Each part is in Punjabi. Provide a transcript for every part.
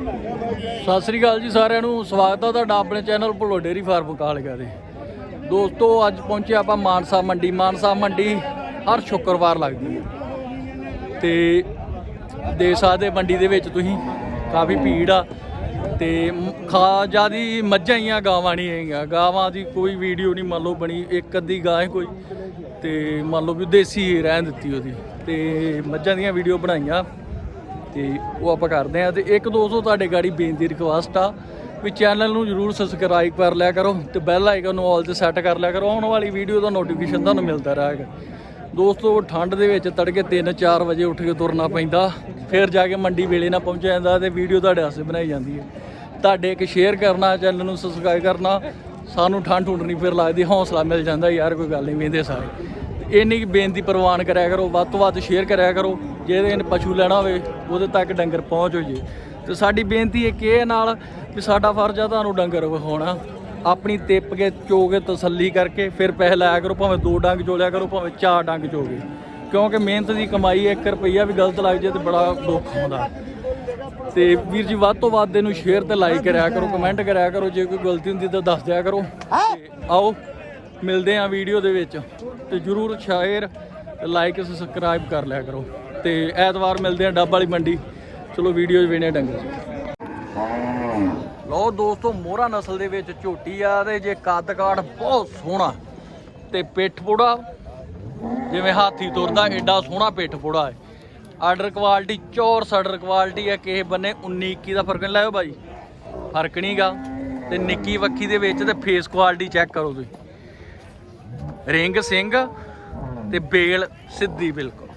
ਸਤਿ ਸ੍ਰੀ ਅਕਾਲ ਜੀ ਸਾਰਿਆਂ ਨੂੰ। ਸਵਾਗਤ ਹੈ ਤੁਹਾਡਾ ਆਪਣੇ ਚੈਨਲ ਭੁੱਲੋ ਡੇਰੀ ਫਾਰਮ ਕਾਲਗਾ ਦੇ। ਦੋਸਤੋ, ਅੱਜ ਪਹੁੰਚੇ ਆਪਾਂ ਮਾਨਸਾ ਮੰਡੀ। ਮਾਨਸਾ ਮੰਡੀ ਹਰ ਸ਼ੁੱਕਰਵਾਰ ਲੱਗਦੀ ਹੈ। ਤੇ ਦੇ ਮੰਡੀ ਦੇ ਵਿੱਚ ਤੁਸੀਂ, ਕਾਫੀ ਭੀੜ ਆ। ਤੇ ਖਾ ਜਿਆਦੀ ਮੱਝਾਂ ਹੀ ਆ, ਗਾਵਾਂ ਨਹੀਂ ਹੈਗੀਆਂ। ਗਾਵਾਂ ਦੀ ਕੋਈ ਵੀਡੀਓ ਨਹੀਂ, ਮੰਨ ਲਓ ਬਣੀ ਇੱਕ ਅੱਧੀ ਗਾਂ ਹੈ ਕੋਈ। ਤੇ ਮੰਨ ਲਓ ਵੀ ਦੇਸੀ ਰਹਿਣ ਦਿੱਤੀ ਉਹਦੀ। ਤੇ ਮੱਝਾਂ ਦੀਆਂ ਵੀਡੀਓ ਬਣਾਈਆਂ। ਤੇ ਉਹ ਆਪਾਂ ਕਰਦੇ ਆ ਤੇ ਇੱਕ ਦੋਸਤੋ ਤੁਹਾਡੇ ਗਾੜੀ ਬੇਨਤੀ ਰਿਕਵੈਸਟ ਆ ਵੀ ਚੈਨਲ ਨੂੰ ਜਰੂਰ ਸਬਸਕ੍ਰਾਈਬ ਕਰ ਲਿਆ ਕਰੋ ਤੇ ਬੈਲ ਆਈਕਨ ਨੂੰ ਆਲ ਤੇ ਸੈੱਟ ਕਰ ਲਿਆ ਕਰੋ। ਆਉਣ ਵਾਲੀ ਵੀਡੀਓ ਦਾ ਨੋਟੀਫਿਕੇਸ਼ਨ ਤੁਹਾਨੂੰ ਮਿਲਦਾ ਰਹੇਗਾ। ਦੋਸਤੋ ਠੰਡ ਦੇ ਵਿੱਚ ਤੜਕੇ 3-4 ਵਜੇ ਉੱਠ ਕੇ ਤੁਰਨਾ ਪੈਂਦਾ, ਫਿਰ ਜਾ ਕੇ ਮੰਡੀ ਵੇਲੇ ਨਾ ਪਹੁੰਚ ਜਾਂਦਾ ਤੇ ਵੀਡੀਓ ਤੁਹਾਡੇ ਵਾਸਤੇ ਬਣਾਈ ਜਾਂਦੀ ਹੈ। ਤੁਹਾਡੇ ਇੱਕ ਸ਼ੇਅਰ ਕਰਨਾ ਚੈਨਲ ਨੂੰ ਸਬਸਕ੍ਰਾਈਬ ਕਰਨਾ, ਸਾਨੂੰ ਠੰਡ ਠੁੰਡ ਨਹੀਂ ਫਿਰ ਲੱਗਦੀ, ਹੌਸਲਾ ਮਿਲ ਜਾਂਦਾ, ਯਾਰ ਕੋਈ ਗੱਲ ਨਹੀਂ, ਵੇਂਦੇ ਸਾਰੇ। ਇੰਨੀ ਕੁ ਬੇਨਤੀ ਪ੍ਰਵਾਨ ਕਰਿਆ ਕਰੋ, ਵੱਧ ਤੋਂ ਵੱਧ ਸ਼ੇਅਰ ਕਰਿਆ ਕਰੋ, ਜਿਹਦੇ ਨੇ ਪਸ਼ੂ ਲੈਣਾ ਹੋਵੇ, ਉਹਦੇ ਤੱਕ ਡੰਗਰ ਪਹੁੰਚ ਹੋ ਜੇ ਤੇ ਸਾਡੀ ਬੇਨਤੀ ਇੱਕ ਇਹ ਨਾਲ ਕਿ ਸਾਡਾ ਫਰਜ਼ ਆ ਤੁਹਾਨੂੰ ਡੰਗਰ ਵਿਖਾਉਣਾ। ਆਪਣੀ ਟਿੱਪ ਕੇ ਚੋ ਕੇ ਤਸੱਲੀ ਕਰਕੇ ਫਿਰ ਪੈਸੇ ਲਾਇਆ ਕਰੋ, ਭਾਵੇਂ ਦੋ ਡੰਗ ਚੋਲਿਆ ਕਰੋ, ਭਾਵੇਂ ਚਾਰ ਡੰਗ ਚੋਗੇ। ਕਿਉਂਕਿ ਮਿਹਨਤ ਦੀ ਕਮਾਈ 1 ਰੁਪਈਆ ਵੀ ਗਲਤ ਲੱਗ ਜੇ ਤੇ ਬੜਾ ਦੁੱਖ ਆਉਂਦਾ ਤੇ ਵੀਰ ਜੀ, ਵੱਧ ਤੋਂ ਵੱਧ ਇਹਨੂੰ ਸ਼ੇਅਰ ਤੇ ਲਾਈਕ ਕਰਿਆ ਕਰੋ ਕਮੈਂਟ ਕਰਿਆ ਕਰੋ, ਜੇ ਕੋਈ ਗਲਤੀ ਹੁੰਦੀ ਤਾਂ ਦੱਸ ਦਿਆ ਕਰੋ। ਆਓ। ਮਿਲਦੇ ਆ ਵੀਡੀਓ ਦੇ ਵਿੱਚ ਤੇ ਜਰੂਰ ਸ਼ੇਅਰ ਲਾਈਕ ਸਬਸਕ੍ਰਾਈਬ ਕਰ ਲਿਆ ਕਰੋ ਤੇ ਐਤਵਾਰ ਮਿਲਦੇ ਆ ਡੱਬ ਵਾਲੀ ਮੰਡੀ। ਚਲੋ ਵੀਡੀਓ ਵੇਣੇ ਡੰਗਰ। ਲਓ ਦੋਸਤੋ, ਮੋਹਰਾ ਨਸਲ ਦੇ ਵਿੱਚ ਝੋਟੀ ਆ ਤੇ ਜੇ ਕੱਦ ਕਾਠ ਬਹੁਤ ਸੋਹਣਾ ਤੇ ਪਿੱਠ ਪੂੜਾ, ਜਿਵੇਂ ਹਾਥੀ ਤੁਰਦਾ ਐਡਾ ਸੋਹਣਾ ਪਿੱਠ ਪੂੜਾ ਹੈ। ਆਰਡਰ ਕੁਆਲਿਟੀ ਚੋਰ ਆਰਡਰ ਕੁਆਲਿਟੀ ਹੈ, ਕਿਸੇ ਬੰਨੇ 19 21 ਦਾ ਫ਼ਰਕ ਨਹੀਂ ਲਾਇਓ ਬਾਈ। ਫ਼ਰਕ ਨਹੀਂਗਾ ਤੇ ਨਿੱਕੀ ਵੱਖੀ ਦੇ ਵਿੱਚ ਤੇ ਫੇਸ ਕੁਆਲਿਟੀ ਚੈੱਕ ਕਰੋ ਤੁਸੀਂ। ਰਿੰਗ ਸਿੰਘ ਤੇ ਬੇਲ ਸਿੱਧੀ ਬਿਲਕੁਲ।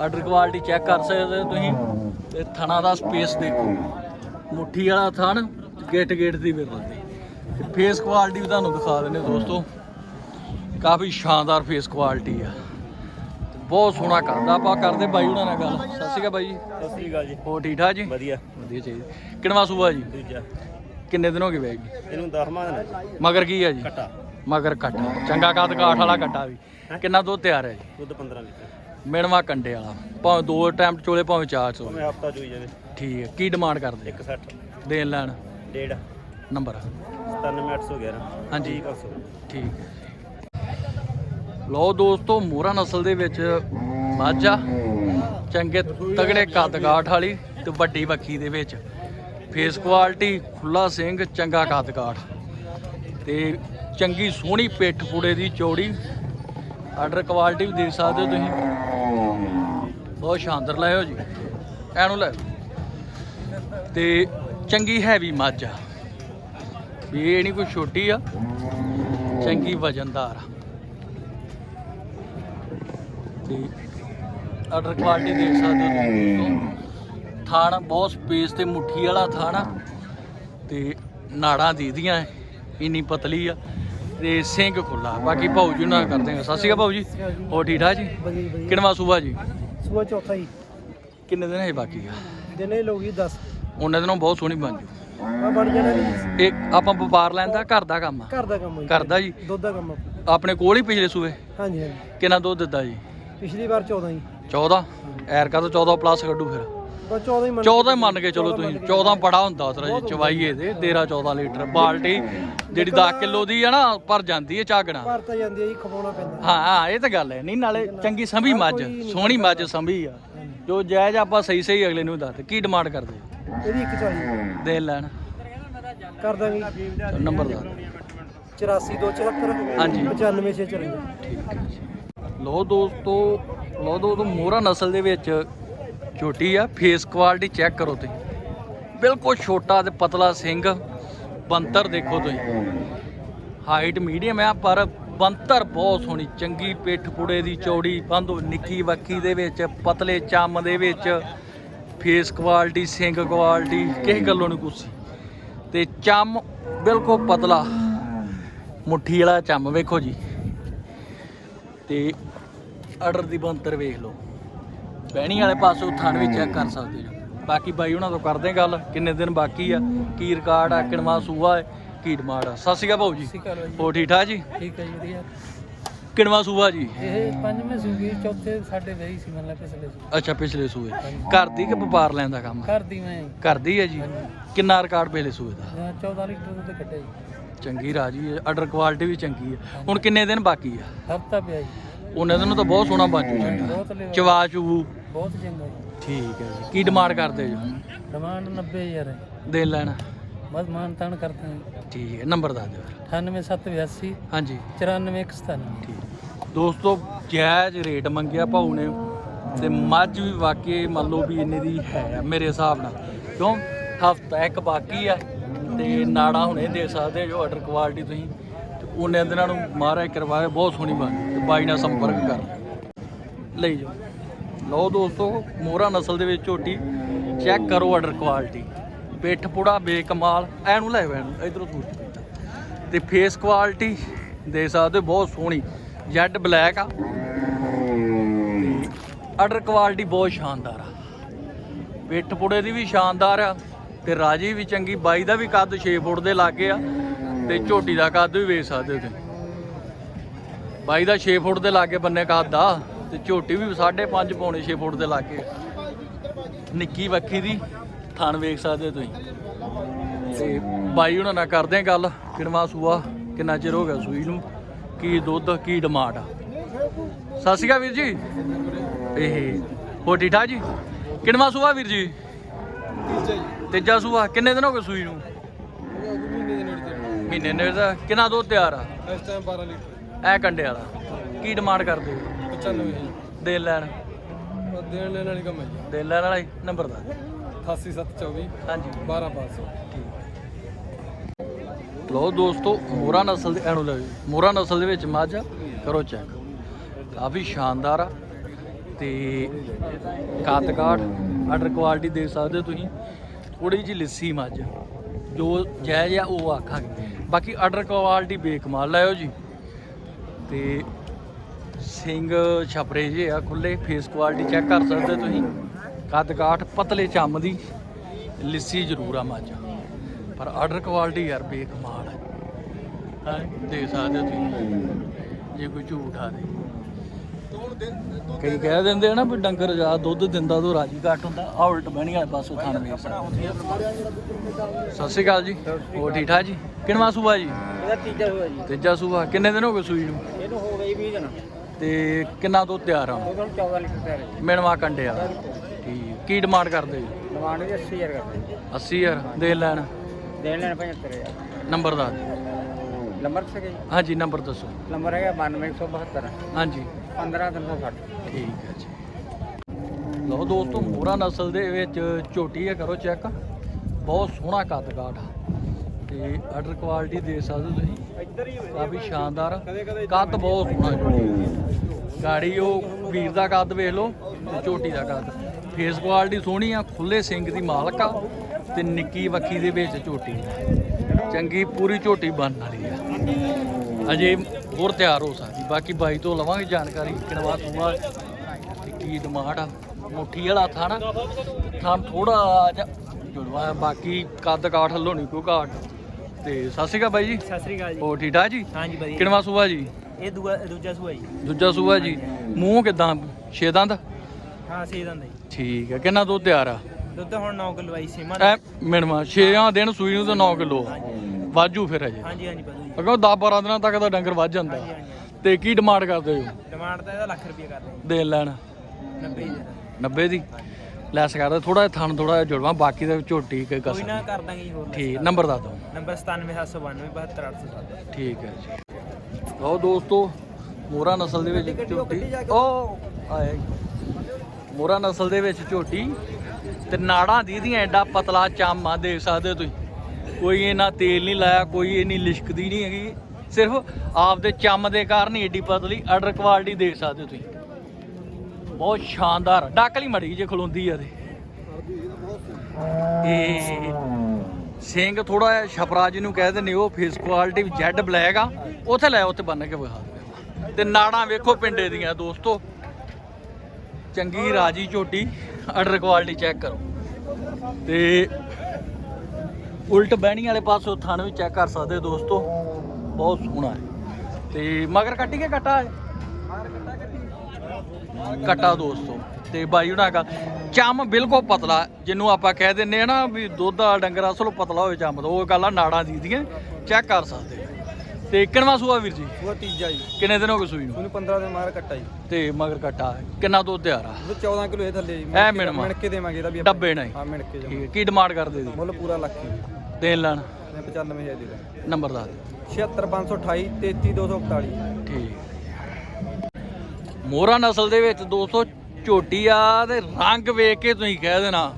ਆਰਡਰ ਕੁਆਲਿਟੀ ਚੈੱਕ ਕਰ ਸਕਦੇ ਹੋ ਤੁਸੀਂ। ਤੇ ਥਣਾ ਦਾ ਸਪੇਸ ਦੇਖੋ। ਮੁੱਠੀ ਵਾਲਾ ਥਣ ਗੇਟ ਗੇਟ ਦੀ ਵਿਰਲਦੀ ਤੇ ਫੇਸ ਕੁਆਲਿਟੀ ਵੀ ਤੁਹਾਨੂੰ ਦਿਖਾ ਦਿੰਦੇ ਦੋਸਤੋ। ਕਾਫੀ ਸ਼ਾਨਦਾਰ ਫੇਸ ਕੁਆਲਿਟੀ ਆ। ਬਹੁਤ ਸੋਹਣਾ ਕਰਦਾ ਆਪਾਂ ਕਰਦੇ ਬਾਈ ਉਹਨਾਂ ਨਾਲ ਗੱਲ। ਸਤਿ ਸ਼੍ਰੀ ਅਕਾਲ ਬਾਈ ਜੀ। ਸਤਿ ਸ੍ਰੀ ਅਕਾਲ ਜੀ। ਹੋਰ ਠੀਕ ਠਾਕ ਜੀ? ਵਧੀਆ। ਵਧੀਆ ਚਾਹੀਦਾ ਕਿੰਨਵਾ ਸੂਆ ਜੀ? ਦੂਜਾ। ਕਿੰਨੇ ਦਿਨ ਹੋ ਗਏ ਬੈਗ ਇਹਨੂੰ 10 ਮਾਹ ਜੀ ਮਗਰ ਕੀ ਹੈ ਜੀ? ਕਟਾ। ਮਗਰ ਕੱਟਾ। ਚੰਗਾ ਕੱਦ ਕਾਠ ਵਾਲਾ ਕੱਟਾ ਵੀ। ਕਿੰਨਾ ਦੁੱਧ ਤਿਆਰ ਹੈ ਜੀ? ਦੁੱਧ 15 ਲੀਟਰ। ਮਿਣਵਾ ਕੰਡੇ ਵਾਲਾ। ਭਾਵੇਂ ਦੋ ਟਾਈਮ ਚੋਲੇ ਭਾਵੇਂ ਚਾਰ ਚੋਲੇ। ਭਾਵੇਂ ਹਫਤਾ ਚੋਈ ਜਾਵੇ। ਠੀਕ ਹੈ। ਕੀ ਡਿਮਾਂਡ ਕਰਦੇ? 160 ਦੇਣ ਲੈਣ? ਡੇਢ। ਨੰਬਰ? 97811 ਹਾਂਜੀ। ਠੀਕ ਹੈ। ਲਓ ਦੋਸਤੋ ਮੋਹਰਾ ਨਸਲ ਦੇ ਵਿੱਚ ਮੱਝ ਚੰਗੇ ਤਗੜੇ ਕੱਦ ਕਾਠ ਵਾਲੀ ਤੇ ਵੱਡੀ ਬੱਕੀ ਦੇ ਵਿੱਚ। ਫੇਸ ਕੁਆਲਿਟੀ ਖੁੱਲਾ ਸਿੰਘ, ਚੰਗਾ ਕੱਦ ਕਾਠ ਤੇ ਚੰਗੀ ਸੋਹਣੀ ਪਿੱਠ ਪੂੜੇ ਦੀ ਚੌੜੀ। ਆਰਡਰ ਕੁਆਲਿਟੀ ਵੀ ਦੇਖ ਸਕਦੇ ਹੋ ਤੁਸੀਂ। ਬਹੁਤ ਸ਼ਾਨਦਾਰ ਲਾਇਓ ਜੀ। ਐਨੂੰ ਲੈ ਤੇ ਚੰਗੀ ਹੈਵੀ ਮੱਝ ਆ। ਵੀ ਇਹ ਨਹੀਂ ਕੋਈ ਛੋਟੀ ਆ, ਚੰਗੀ ਵਜਨਦਾਰ ਆ। ਤੇ ਆਰਡਰ ਕੁਆਲਿਟੀ ਦੇਖ ਸਕਦੇ ਹੋ ਤੁਸੀਂ। ਥਾਣ ਬਹੁਤ ਸਪੇਸ ਤੇ ਮੁੱਠੀ ਵਾਲਾ ਥਾਣ ਆ। ਤੇ ਨਾੜਾਂ ਦੀਦੀਆਂ ਇੰਨੀ ਪਤਲੀ ਆ। ਤੇ ਸਿੰਘ ਖੁੱਲਾ ਬਾਕੀ ਭਾਊ ਜੀ ਨਾਲ ਕਰਦੇ ਆ ਸਤਿ ਸ਼੍ਰੀ ਅਕਾਲ ਭਾਊ ਜੀ। ਹੋਰ ਠੀਕ ਠਾਕ ਜੀ? ਕਿੰਨਵਾ ਸੂਬਾ ਜੀ? ਸੂਆ ਚੌਥਾ ਹੀ ਕਿੰਨੇ ਦਿਨ ਹੈ ਬਾਕੀ ਆ? ਦਿਨੇ ਲੋਗੀ 10 ਉਹਨਾਂ ਦਿਨੋਂ ਬਹੁਤ ਸੋਹਣੀ ਬਣ ਜੂ। ਆ ਬਣ ਜਾਣਾ ਜੀ। ਇਹ ਆਪਾਂ ਵਪਾਰ ਲੈਂਦਾ ਘਰ ਦਾ ਕੰਮ ਆ? ਘਰ ਦਾ ਕੰਮ ਹੈ ਜੀ। ਦੁੱਧ ਦਾ ਕੰਮ ਆ। ਆਪਣੇ ਕੋਲ ਹੀ ਪਿਛਲੇ ਸੂਏ ਹਾਂਜੀ ਹਾਂਜੀ। ਕਿੰਨਾ ਦੁੱਧ ਦਿੱਤਾ ਜੀ? ਪਿਛਲੀ ਵਾਰ 14 ਹੀ 14 ਐਰਕਾ ਤਾਂ 14 ਪਲੱਸ ਕੱਢੂ ਫਿਰ। 14 ਹੀ ਮੰਨ 14 ਹੀ ਮੰਨ ਕੇ ਚਲੋ 14 ਤੁਸੀਂ। ਮੰਨ ਕੇ 14 ਬੜਾ ਹੁੰਦਾ ਉਤਰਾ ਜੀ ਚਵਾਈਏ ਦੇ 13 14 ਲੀਟਰ ਬਾਲਟੀ ਜਿਹੜੀ 10 ਕਿਲੋ ਦੀ ਆ ਨਾ ਭਰ ਜਾਂਦੀ ਹੈ ਝਾਗਣਾ ਭਰ ਤਾਂ ਜਾਂਦੀ ਹੈ ਜੀ ਖਵਾਉਣਾ ਪੈਂਦਾ। ਹਾਂ ਹਾਂ ਇਹ ਤਾਂ ਗੱਲ ਹੈ। ਨਹੀਂ ਨਾਲੇ ਚੰਗੀ ਸੰਭੀ ਮੱਝ ਸੋਹਣੀ ਮੱਝ ਸੰਭੀ ਆ। ਜੋ ਜਾਇਜ਼ ਆਪਾਂ ਸਹੀ ਸਹੀ ਅਗਲੇ ਨੂੰ ਦੱਸ ਕੀ ਡਿਮਾਂਡ ਕਰਦੇ ਇਹਦੀ 140 ਦੇ ਲੈਣ। ਕਰ ਦਾਂਗੇ ਨੰਬਰ ਦਾ 84274 ਹਾਂਜੀ। 95654 ਠੀਕ ਹੈ ਲੋ ਦੋਸਤੋ ਲੋ ਦੋਸਤੋ ਮੋਹਰਾ ਨਸਲ ਦੇ ਵਿੱਚ ਛੋਟੀ ਆ ਫੇਸ ਕੁਆਲਿਟੀ ਚੈੱਕ ਕਰੋ ਤੁਸੀਂ। ਬਿਲਕੁਲ ਛੋਟਾ ਤੇ ਪਤਲਾ ਸਿੰਘ ਬੰਤਰ ਦੇਖੋ ਤੁਸੀਂ। ਹਾਈਟ ਮੀਡੀਅਮ ਆ, ਪਰ ਬੰਤਰ ਬਹੁਤ ਸੋਹਣੀ, ਚੰਗੀ ਪਿੱਠ ਪੁੜੇ ਦੀ ਚੌੜੀ, ਬੰਦੋ ਨਿੱਕੀ ਵੱਖੀ ਦੇ ਵਿੱਚ, ਪਤਲੇ ਚੰਮ ਦੇ ਵਿੱਚ ਫੇਸ ਕੁਆਲਿਟੀ ਸਿੰਘ ਕੁਆਲਿਟੀ ਕਿਸੇ ਗੱਲੋਂ ਨਹੀਂ ਕੁਛ। ਤੇ ਚੰਮ ਬਿਲਕੁਲ ਪਤਲਾ। ਮੁੱਠੀ ਵਾਲਾ ਚੰਮ ਵੇਖੋ ਜੀ। ਤੇ ਅਡਰ ਦੀ ਬੰਤਰ ਵੇਖ ਲਓ। ਬਹਿਣੀ ਵਾਲੇ ਪਾਸੋਂ ਥਣ ਵੀ ਚੈੱਕ ਕਰ ਸਕਦੇ ਹੋ। ਬਾਕੀ ਬਾਈ ਉਹਨਾਂ ਤੋਂ ਕਰਦੇ ਗੱਲ ਕਿੰਨੇ ਦਿਨ ਬਾਕੀ ਆ ਕੀ ਰਿਕਾਰਡ ਆ ਕਿਣਵਾ ਸੂਆ ਹੈ ਕੀ ਡਿਮਾਂਡ ਆ। ਸਤਿ ਸ਼੍ਰੀ ਅਕਾਲ ਭਾਊ ਜੀ। ਜੀ। ਹੋ ਠੀਕ ਠਾਕ ਜੀ? ਠੀਕ ਹੈ ਜੀ ਵਧੀਆ। ਕਿਣਵਾ ਸੂਆ ਜੀ? ਇਹ ਪੰਜਵੇਂ ਸੂਗੀ ਚੌਥੇ ਸਾਡੇ ਵਹੀ ਸੀ ਮਤਲਬ ਪਿਛਲੇ ਸੂ ਅੱਛਾ ਪਿਛਲੇ ਸੂਏ। ਘਰ ਦੀ ਕਿ ਵਪਾਰ ਲੈਂਦਾ ਕੰਮ? ਘਰ ਦੀ ਮੈਂ ਘਰ ਦੀ ਹੈ ਜੀ? ਕਿੰਨਾ ਰਿਕਾਰਡ ਪਹਿਲੇ ਸੂਏ ਦਾ? ਅਹ 14 ਲੀਟਰ ਦੁੱਧ ਕੱਢਿਆ ਜੀ। ਚੰਗੀ ਰਾਜੀ ਹੈ ਆਰਡਰ ਕੁਆਲਿਟੀ ਵੀ ਚੰਗੀ ਹੈ। ਹੁਣ ਕਿੰਨੇ ਦਿਨ ਬਾਕੀ ਆ? ਹਫਤਾ ਪਿਆ ਜੀ। ਉਹਨਾਂ ਦਿਨ ਤਾਂ ਬਹੁਤ ਸੋਹਣਾ ਬਣ ਜੂ ਚੰਗਾ। ਚਵਾ ਚੂ ਬਹੁਤ ਚੰਗਾ ਜੀ। ਠੀਕ ਹੈ ਜੀ। ਕੀ ਡਿਮਾਂਡ ਕਰਦੇ ਜੋ? ਡਿਮਾਂਡ 90000 ਹੈ। ਦੇਣ ਲੈਣਾ। ਬਸ ਮਾਨ ਤਾਨ ਕਰਦੇ ਹਾਂ। ਠੀਕ ਹੈ ਨੰਬਰ ਦੱਸ ਦਿਓ ਫਿਰ। 98782 ਹਾਂਜੀ। 94197 ਠੀਕ। ਦੋਸਤੋ ਜਾਇਜ਼ ਰੇਟ ਮੰਗਿਆ ਭਾਊ ਨੇ ਤੇ ਮੱਝ ਵੀ ਵਾਕਈ ਮੰਨ ਲਓ ਵੀ ਇੰਨੇ ਦੀ ਹੈ ਮੇਰੇ ਹਿਸਾਬ ਨਾਲ। ਕਿਉਂ? ਹਫਤਾ ਇੱਕ ਬਾਕੀ ਆ ਤੇ ਨਾੜਾ ਹੁਣੇ ਦੇ ਸਕਦੇ ਜੋ ਆਰਡਰ ਕੁਆਲਿਟੀ ਤੁਸੀਂ। ਤੇ ਉਹਨੇ ਦਿਨਾਂ ਨੂੰ ਮਹਾਰਾਜ ਕਰਵਾਏ ਬਹੁਤ ਸੋਹਣੀ ਬਣ ਤੇ ਬਾਈ ਨਾਲ ਸੰਪਰਕ ਕਰ। ਲਈ ਜਾਓ। ਲਓ ਦੋਸਤੋ ਮੋਹਰਾ ਨਸਲ ਦੇ ਵਿੱਚ ਝੋਟੀ। ਚੈੱਕ ਕਰੋ ਆਰਡਰ ਕੁਆਲਿਟੀ ਪਿੱਠ ਪੁੜਾ ਬੇਕਮਾਲ। ਐਨੂੰ ਲੈ ਵੈਨੂੰ ਇਧਰੋਂ ਦੂਰ ਤੇ ਫੇਸ ਕੁਆਲਿਟੀ ਦੇ ਸਕਦੇ ਹੋ, ਬਹੁਤ ਸੋਹਣੀ। ਜੈਡ ਬਲੈਕ ਆ। ਤੇ ਆਰਡਰ ਕੁਆਲਿਟੀ ਬਹੁਤ ਸ਼ਾਨਦਾਰ ਆ। ਪਿੱਠ ਪੁੜੇ ਦੀ ਵੀ ਸ਼ਾਨਦਾਰ ਆ। ਤੇ ਰਾਜੀ ਵੀ ਚੰਗੀ ਬਾਈ ਦਾ ਵੀ ਕੱਦ 6 ਫੁੱਟ ਦੇ ਲਾਗੇ ਆ। ਤੇ ਝੋਟੀ ਦਾ ਕੱਦ ਵੀ ਵੇਖ ਸਕਦੇ ਹੋ ਤੁਸੀਂ। ਬਾਈ ਦਾ 6 ਫੁੱਟ ਦੇ ਲਾਗੇ ਬੰਨੇ ਕੱਦ ਆ। ਤੇ ਝੋਟੀ ਵੀ 5.5 ਪੌਣੇ 6 ਫੁੱਟ ਦੇ ਲਾਗੇ। ਨਿੱਕੀ ਵੱਖੀ ਦੀ ਥਣ ਵੇਖ ਸਕਦੇ ਤੁਸੀਂ। ਤੇ ਬਾਈ ਉਹਨਾਂ ਨਾਲ ਕਰਦੇ ਆ ਗੱਲ ਕਿਣਵਾ ਸੂਆ ਕਿੰਨਾ ਚਿਰ ਹੋ ਗਿਆ ਸੂਈ ਨੂੰ ਕੀ ਦੁੱਧ ਕੀ ਡਿਮਾਂਡ ਆ। ਸਤਿ ਸ਼੍ਰੀ ਅਕਾਲ ਵੀਰ ਜੀ। ਇਹ ਹੋ ਠਾਕ ਜੀ? ਕਿਣਵਾ ਸੂਆ ਵੀਰ ਜੀ? ਤੀਜਾ ਸੂਆ ਕਿੰਨੇ ਦਿਨ ਹੋ ਗਏ ਸੂਈ ਨੂੰ? ਮਹੀਨੇ ਨੇ ਦਾ ਕਿੰਨਾ ਦੁੱਧ ਤਿਆਰ ਆ? ਇਸ ਟਾਈਮ 12 ਲੀਟਰ। ਐ ਕੰਡੇ ਵਾਲਾ। ਕੀ ਡਿਮਾਂਡ ਕਰਦੇ ਹੋ? 95 ਦੇ ਲੈਣ। ਦੇਣ ਲੈਣ ਵਾਲੀ ਕੰਮ ਹੈ ਜੀ। ਦੇ ਲੈਣ ਵਾਲਾ ਹੀ ਨੰਬਰ ਦਾ। 88724 ਹਾਂਜੀ। 12500 ਲੋ ਦੋਸਤੋ ਮੋਰਾ ਨਸਲ ਦੇ ਐਨੂੰ ਲਓ ਮੋਰਾ ਨਸਲ ਦੇ ਵਿੱਚ ਮੱਝ ਆ, ਕਰੋ ਚੈੱਕ। ਕਾਫੀ ਸ਼ਾਨਦਾਰ ਆ। ਤੇ ਕੱਦ ਕਾਠ ਆਰਡਰ ਕੁਆਲਿਟੀ ਦੇਖ ਸਕਦੇ ਹੋ ਤੁਸੀਂ। ਥੋੜੀ ਜਿਹੀ ਲਿੱਸੀ ਮੱਝ। ਜੋ ਜਾਇਜ਼ ਆ ਉਹ ਆਖਾਂਗੇ। ਬਾਕੀ ਆਰਡਰ ਕੁਆਲਿਟੀ ਬੇਕਮਾਲ ਲਾਇਓ ਜੀ। ਤੇ ਸਿੰਘ ਛਪਰੇ ਜੇ ਆ ਖੁੱਲੇ ਫੇਸ ਕੁਆਲਿਟੀ ਚੈੱਕ ਕਰ ਸਕਦੇ ਤੁਸੀਂ। ਕੱਦ ਕਾਠ ਪਤਲੇ ਚੰਮ ਦੀ ਲਿੱਸੀ ਜ਼ਰੂਰ ਆ ਮੱਝ। ਪਰ ਆਰਡਰ ਕੁਆਲਿਟੀ ਯਾਰ ਬੇਕਮਾਲ ਹੈ ਹਾਂ ਦੇ ਸਕਦੇ ਤੁਸੀਂ। ਜੇ ਕੋਈ ਝੂਠ ਆ ਦੇ ਕਈ ਕਹਿ ਦਿੰਦੇ ਆ ਨਾ ਵੀ ਡੰਗਰ ਜਾ ਦੁੱਧ ਦਿੰਦਾ ਤੋਂ ਰਾਜੀ ਘੱਟ ਹੁੰਦਾ। ਆ ਉਲਟ ਬਹਿਣੀ ਵਾਲੇ ਪਾਸੋਂ ਥਣ ਵੇਖ ਸਤਿ ਸ਼੍ਰੀ ਅਕਾਲ ਜੀ। ਹੋਰ ਠੀਕ ਠਾਕ ਜੀ? ਕਿੰਨਵਾ ਸੂਆ ਜੀ? ਇਹਦਾ ਤੀਜਾ ਹੋਇਆ ਜੀ। ਤੀਜਾ ਸੂਆ ਕਿੰਨੇ ਦਿਨ ਹੋ ਗਏ ਸੂਈ ਨੂੰ? ਇਹਨੂੰ ਹੋ ਗਈ 20 ਦਿਨ। ਤੇ ਕਿੰਨਾ ਦੁੱਧ ਤਿਆਰ ਆ? ਉਹਨੂੰ 14 ਲੀਟਰ ਤਿਆਰ ਹੈ ਮਿਣਵਾ ਕੰਡਿਆ। ਠੀਕ। ਕੀ ਡਿਮਾਂਡ ਕਰਦੇ? ਜੀ ਡਿਮਾਂਡ ਵੀ 80000 ਕਰਦੇ 80000 ਦੇ ਲੈਣ? ਦੇਣ ਲੈਣ 75000 ਨੰਬਰ ਦਾ ਨੰਬਰ ਸਕੇ ਹਾਂਜੀ ਨੰਬਰ ਦੱਸੋ। ਨੰਬਰ ਹੈਗਾ 92172 ਹਾਂਜੀ। 15360 ਠੀਕ ਹੈ ਜੀ। ਲਓ ਦੋਸਤੋ ਮੋਰਾ ਨਸਲ ਦੇ ਵਿੱਚ ਝੋਟੀ ਹੈ ਕਰੋ ਚੈੱਕ। ਬਹੁਤ ਸੋਹਣਾ ਕੱਦ ਕਾਠ ਆ। ਤੇ ਆਰਡਰ ਕੁਆਲਿਟੀ ਦੇ ਸਕਦੇ ਤੁਸੀਂ। ਇੱਧਰ ਹੀ ਕਾਫੀ ਸ਼ਾਨਦਾਰ। ਕੱਦ ਬਹੁਤ ਸੋਹਣਾ ਝੋਟੀ। ਗਾੜੀ ਉਹ ਵੀਰ ਦਾ ਕੱਦ ਵੇਖ ਲਓ ਤੇ ਝੋਟੀ ਦਾ ਕੱਦ। ਫੇਸ ਕੁਆਲਿਟੀ ਸੋਹਣੀ ਆ ਖੁੱਲੇ ਸਿੰਘ ਦੀ ਮਾਲਕ ਆ ਤੇ ਨਿੱਕੀ ਵੱਖੀ ਦੇ ਵਿੱਚ ਝੋਟੀ। ਚੰਗੀ ਪੂਰੀ ਝੋਟੀ ਬਣਨ ਵਾਲੀ ਆ। ਅਜੇ ਹੋਰ ਤਿਆਰ ਹੋ ਸਕਦੀ। ਬਾਕੀ ਬਾਈ ਤੋਂ ਲਵਾਂਗੇ ਜਾਣਕਾਰੀ। ਕਿਣਵਾ ਸੂਆ ਤੇ ਕੀ ਡਿਮਾਂਡ ਆ। ਮੁੱਠੀ ਵਾਲਾ ਥਾਣਾ ਥਾਂ ਥੋੜਾ ਜਿਹਾ ਜੁੜਵਾ। ਬਾਕੀ ਕੱਦ ਕਾਠ ਹੱਲੋਂ ਨਹੀਂ ਕੋਈ ਘਾਟ। ਤੇ ਸਤਿ ਸ਼੍ਰੀ ਅਕਾਲ ਬਾਈ ਜੀ। ਸਤਿ ਸ੍ਰੀ ਅਕਾਲ ਜੀ। ਹੋਰ ਠੀਕ ਠਾਕ ਜੀ? ਹਾਂਜੀ ਵਧੀਆ। ਕਿਣਵਾ ਸੂਆ ਜੀ? ਇਹ ਦੂਆ ਦੂਜਾ ਸੂਆ ਜੀ। ਦੂਜਾ ਸੂਆ ਜੀ। ਮੂੰਹ ਕਿਦਾਂ? ਛੇ ਦੰਦ? ਹਾਂ ਸੇ ਦੰਦਾ ਜੀ। ਠੀਕ ਹੈ। ਕਿੰਨਾ ਦੁੱਧ ਤਿਆਰ ਆ? ਦੁੱਧ ਹੁਣ 9 ਕਿਲੋ ਆਈ ਸੀਮਾ ਐ ਮਿਣਵਾ 6 ਦਿਨ ਸੂਈ ਨੂੰ ਤਾਂ 9 ਕਿਲੋ ਵਾਜੂ ਫਿਰ ਅਜੇ। ਹਾਂਜੀ ਹਾਂਜੀ ਪਤਾ ਜੀ। ਅਗੋ 10 12 ਦਿਨਾਂ ਤੱਕ ਦਾ ਡੰਗਰ ਵੱਜ ਜਾਂਦਾ। ਹਾਂਜੀ ਹਾਂਜੀ ਤੇ ਕੀ ਡਿਮਾਂਡ ਕਰਦੇ ਹੋ? ਡਿਮਾਂਡ ਤਾਂ ਇਹਦਾ ਲੱਖ ਰੁਪਏ ਕਰਦੇ ਦੇ ਲੈਣ? 90 ਹਜ਼ਾਰ 90 ਦੀ? ਲੈਸ ਕਰਦੇ ਥੋੜਾ ਜਿਹਾ ਥਣ ਥੋੜਾ ਜਿਹਾ ਜੁੜਵਾ ਬਾਕੀ ਦਾ ਝੋਟੀ ਕੇ ਕੋਈ ਨਾ ਕਰ ਦਾਂਗੇ ਜੀ ਹੋਰ ਠੀਕ ਨੰਬਰ ਦੱਸ ਦਿਓ। ਨੰਬਰ 97792 72807 ਠੀਕ ਹੈ ਜੀ। ਲਓ ਦੋਸਤੋ ਮੋਰਾ ਨਸਲ ਦੇ ਵਿੱਚ ਝੋਟੀ। ਉਹ ਆਇਆ ਮੋਰਾ ਨਸਲ ਦੇ ਵਿੱਚ ਝੋਟੀ। ਤੇ ਨਾੜਾਂ ਦੀ ਦੀਆਂ ਐਡਾ ਪਤਲਾ ਚਾਮਾ ਦੇਖ ਸਕਦੇ ਹੋ ਤੁਸੀਂ। ਕੋਈ ਇਹਨਾਂ ਤੇਲ ਨਹੀਂ ਲਾਇਆ ਕੋਈ ਇਹਨੀ ਲਿਸ਼ਕਦੀ ਨਹੀਂ ਹੈਗੀ। ਸਿਰਫ ਆਪਦੇ ਚੰਮ ਦੇ ਕਾਰਨ ਹੀ ਏਡੀ ਪਤਲੀ ਆਰਡਰ ਕੁਆਲਿਟੀ ਦੇਖ ਸਕਦੇ ਹੋ ਤੁਸੀਂ। ਬਹੁਤ ਸ਼ਾਨਦਾਰ ਡਾਕਲੀ ਮੜੀ ਜੇ ਖਲੋਂਦੀ ਆ ਤੇ ਇਹ ਸਿੰਘ ਥੋੜਾ ਜਿਹਾ ਛਪਰਾ ਜਿਹਨੂੰ ਕਹਿ ਦਿੰਦੇ ਉਹ ਫੇਸ ਕੁਆਲਿਟੀ ਵੀ ਜੈਡ ਬਲੈਕ ਆ, ਉੱਥੇ ਲੈ ਉੱਥੇ ਬੰਨ ਕੇ ਵਿਖਾ ਦਿਓ। ਤੇ ਨਾੜਾਂ ਵੇਖੋ ਪਿੰਡੇ ਦੀਆਂ ਦੋਸਤੋ। ਚੰਗੀ ਰਾਜੀ ਝੋਟੀ ਆਰਡਰ ਕੁਆਲਿਟੀ ਚੈੱਕ ਕਰੋ। ਤੇ ਉਲਟ ਬਹਿਣੀ ਵਾਲੇ ਪਾਸੋਂ ਥਣ ਵੀ ਚੈੱਕ ਕਰ ਸਕਦੇ ਦੋਸਤੋ। ਬਹੁਤ ਸੋਹਣਾ ਹੈ। ਤੇ ਮਗਰ ਕੱਟੀ ਕੇ ਕੱਟਾ ਹੈ? ਕਟਾ ਦੋਸਤੋ। ਤੇ ਬਾਈ ਉਹਨਾਂ ਦਾ ਚੰਮ ਬਿਲਕੁਲ ਪਤਲਾ ਜਿਹਨੂੰ ਆਪਾਂ ਕਹਿ ਦਿੰਨੇ ਆ ਨਾ ਵੀ ਦੁੱਧ ਡੰਗਰ ਅਸਲ ਪਤਲਾ ਹੋਵੇ ਚੰਮ ਉਹ ਗੱਲ ਆ ਨਾੜਾਂ ਦੀ ਦੀਆਂ ਚੈੱਕ ਕਰ ਸਕਦੇ ਤੇ ਕਿੰਨਵਾ ਸੂਆ ਵੀਰ ਜੀ? ਉਹ ਤੀਜਾ ਜੀ। ਕਿੰਨੇ ਦਿਨ ਹੋ ਗਏ ਸੂਈ ਨੂੰ? ਉਹਨੂੰ 15 ਦੇ ਮਾਰ ਕੱਟਾ ਜੀ। ਤੇ ਮਗਰ ਕਟਾ। ਕਿੰਨਾ ਦੁੱਧ ਤਿਆਰ ਆ? ਉਹ 14 ਕਿਲੋ ਇਹ ਥੱਲੇ ਜੀ। ਐ ਮਿਣਵਾ। ਮਿਣ ਕੇ ਦੇਵਾਂਗੇ ਇਹਦਾ ਵੀ। ਡੱਬੇ ਨਹੀਂ ਹਾਂ। ਮਿਣ ਕੇ ਹੈ। ਕੀ ਡਿਮਾਂਡ ਕਰਦੇ ਜੀ? ਮੁੱਲ ਪੂਰਾ ਲੱਖ ਜੀ ਦੇਣ ਲੈਣ। ਮੈਂ 95000 ਦੇ ਨੰਬਰ ਦੱਸ ਦਿਓ। 76528 33241 ਠੀਕ। ਮੋਹਰਾ ਨਸਲ ਦੇ ਵਿੱਚ 200 ਝੋਟੀ ਆ ਤੇ ਰੰਗ ਵੇਖ ਕੇ ਤੁਸੀਂ ਕਹਿ ਦੇਣਾ।